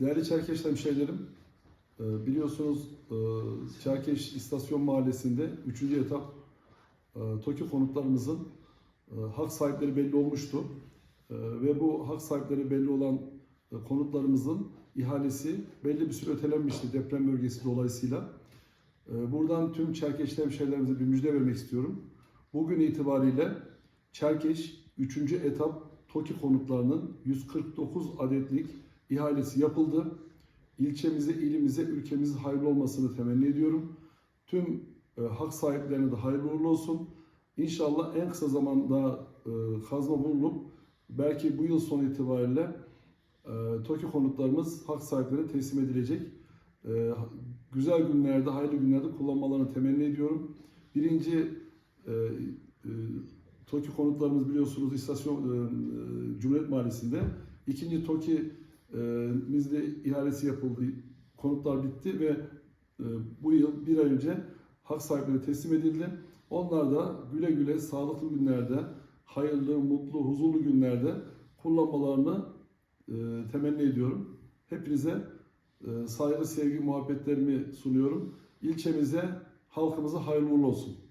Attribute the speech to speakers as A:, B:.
A: Değerli Çerkeş hemşehrilerim, e, biliyorsunuz e, Çerkeş İstasyon Mahallesi'nde 3. etap e, TOKİ konutlarımızın hak sahipleri belli olmuştu. Ve bu hak sahipleri belli olan konutlarımızın ihalesi belli bir süre ötelenmişti deprem bölgesi dolayısıyla. Buradan tüm Çerkeş hemşehrilerimize bir müjde vermek istiyorum. Bugün itibariyle Çerkeş 3. etap TOKİ konutlarının 149 adetlik ihalesi yapıldı. İlçemize, ilimize, ülkemize hayırlı olmasını temenni ediyorum. Tüm e, hak sahiplerine de hayırlı uğurlu olsun. İnşallah en kısa zamanda e, kazma bulunup belki bu yıl sonu itibariyle e, TOKİ konutlarımız hak sahiplerine teslim edilecek. E, güzel günlerde, hayırlı günlerde kullanmalarını temenni ediyorum. Birinci e, e, TOKİ konutlarımız biliyorsunuz istasyon e, e, Cumhuriyet Mahallesi'nde. İkinci TOKİ bizde ihalesi yapıldı. Konutlar bitti ve e, bu yıl bir ay önce hak sahiplerine teslim edildi. Onlar da güle güle sağlıklı günlerde, hayırlı, mutlu, huzurlu günlerde kullanmalarını e, temenni ediyorum. Hepinize e, saygı, sevgi, muhabbetlerimi sunuyorum. İlçemize, halkımıza hayırlı uğurlu olsun.